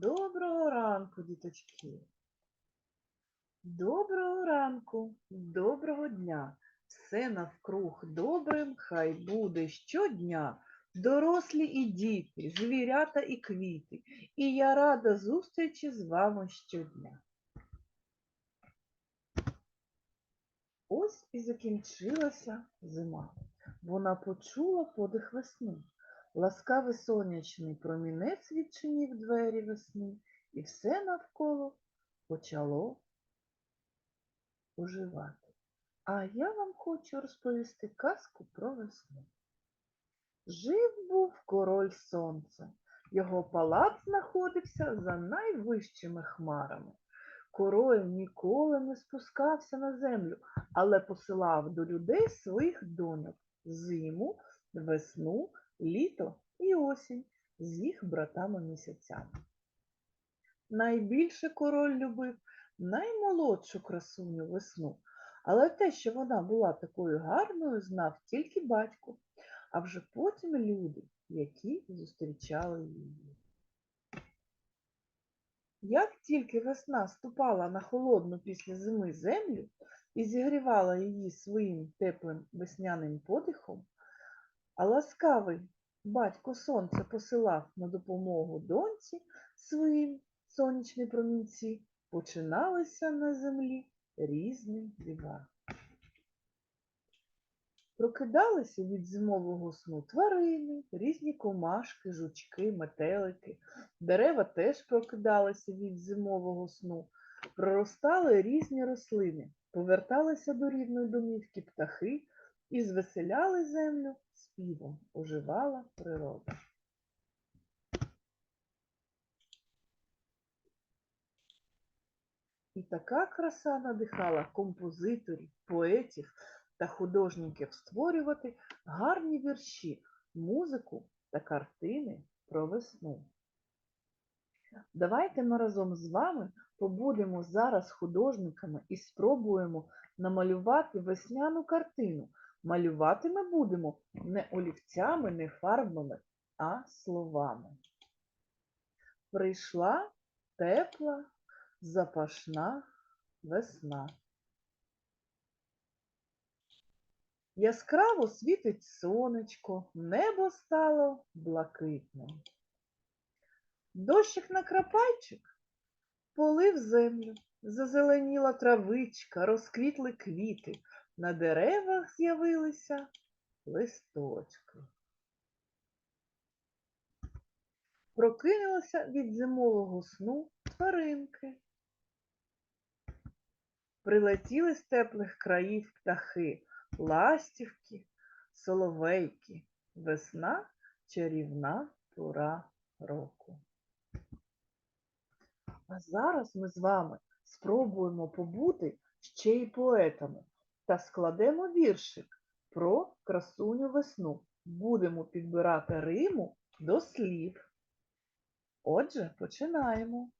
Доброго ранку, діточки. Доброго ранку, доброго дня. Все навкруг добрим хай буде щодня. Дорослі і діти, звірята і квіти. І я рада зустрічі з вами щодня. Ось і закінчилася зима. Вона почула подих весни. Ласкавий сонячний промінець відчинив двері весни, і все навколо почало оживати. А я вам хочу розповісти казку про весну. Жив був король сонця. Його палац знаходився за найвищими хмарами. Король ніколи не спускався на землю, але посилав до людей своїх доньок зиму, весну, літо і осінь з їх братами-місяцями. Найбільше король любив наймолодшу красуню весну, але те, що вона була такою гарною, знав тільки батько, а вже потім люди, які зустрічали її. Як тільки весна ступала на холодну після зими землю і зігрівала її своїм теплим весняним подихом, а ласкавий батько сонце посилав на допомогу доньці своїм сонячні промінці, починалися на землі різні дива. Прокидалися від зимового сну тварини, різні комашки, жучки, метелики. Дерева теж прокидалися від зимового сну, проростали різні рослини, поверталися до рідної домівки птахи і звеселяли землю співом, оживала природа. І така краса надихала композиторів, поетів та художників створювати гарні вірші, музику та картини про весну. Давайте ми разом з вами побудемо зараз художниками і спробуємо намалювати весняну картину. Малювати ми будемо не олівцями, не фарбами, а словами. Прийшла тепла, запашна весна. Яскраво світить сонечко, небо стало блакитним. Дощик на крапайчик полив землю, зазеленіла травичка, розквітли квіти, на деревах з'явилися листочки. Прокинулися від зимового сну тваринки. Прилетіли з теплих країв птахи, ластівки, соловейки, весна чарівна пора року. А зараз ми з вами спробуємо побути ще й поетами та складемо віршик про красуню весну. Будемо підбирати риму до слів. Отже, починаємо.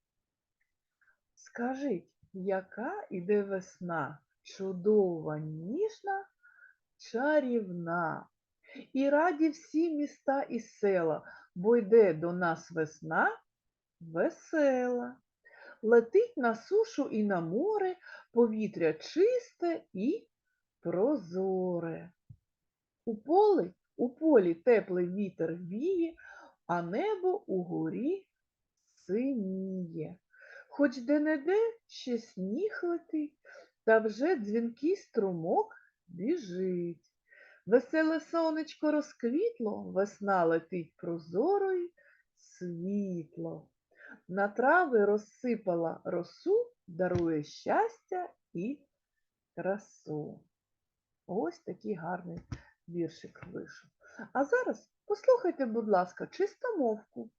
Скажіть, яка іде весна? Чудова, ніжна, чарівна. І раді всі міста і села, бо йде до нас весна весела. Летить на сушу і на море, повітря чисте і прозоре. У полі, у полі теплий вітер віє, а небо угорі синіє. Хоч де-не-де ще сніг летить, та вже дзвінкий струмок біжить. Веселе сонечко розквітло, весна летить прозоро й світло. На трави розсипала росу, дарує щастя і красу. Ось такий гарний віршик вийшов. А зараз послухайте, будь ласка, чистомовку.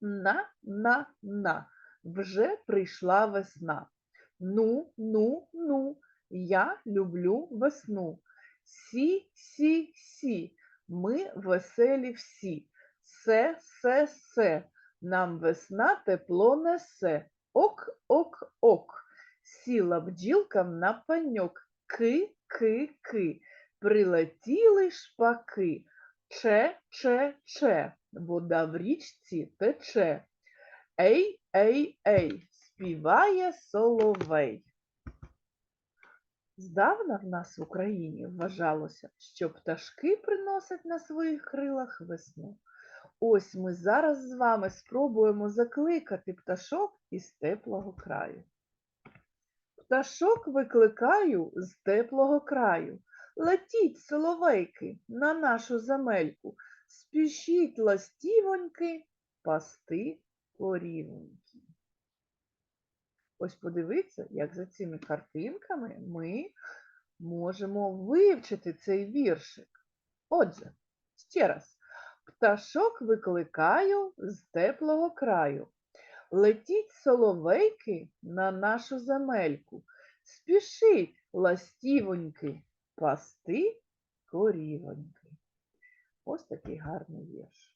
На, на, на, вже прийшла весна. Ну, ну, ну, я люблю весну. Сі, сі, сі, ми веселі всі. Се, се, се, нам весна тепло несе. Ок, ок, ок. Сіла бджілкам на паньок. Ки, ки, ки. Прилетіли шпаки. Че, че, че. Вода в річці тече. Ей, ей, ей, співає соловей. Здавна в нас в Україні вважалося, що пташки приносять на своїх крилах весну. Ось ми зараз з вами спробуємо закликати пташок із теплого краю. Пташок викликаю з теплого краю. Летіть, соловейки, на нашу земельку, спішіть ластівоньки пасти корівоньки. Ось подивіться, як за цими картинками ми можемо вивчити цей віршик. Отже, ще раз. Пташок викликаю з теплого краю. Летіть, соловейки, на нашу земельку. Спішіть, ластівоньки, пасти корівоньки. Ось такий гарний вірш.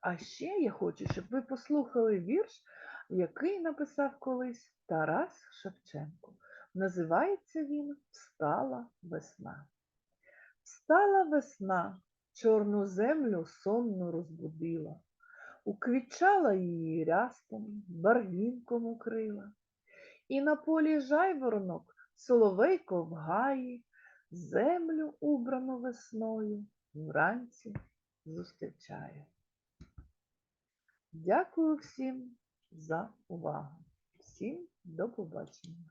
А ще я хочу, щоб ви послухали вірш, який написав колись Тарас Шевченко. Називається він Встала весна. Встала весна, чорну землю сонну розбудила, уквітчала її рястом, барвінком укрила. І на полі жайворонок соловейко в гаї, землю убрану весною вранці зустрічає. Дякую всім за увагу. Всім до побачення.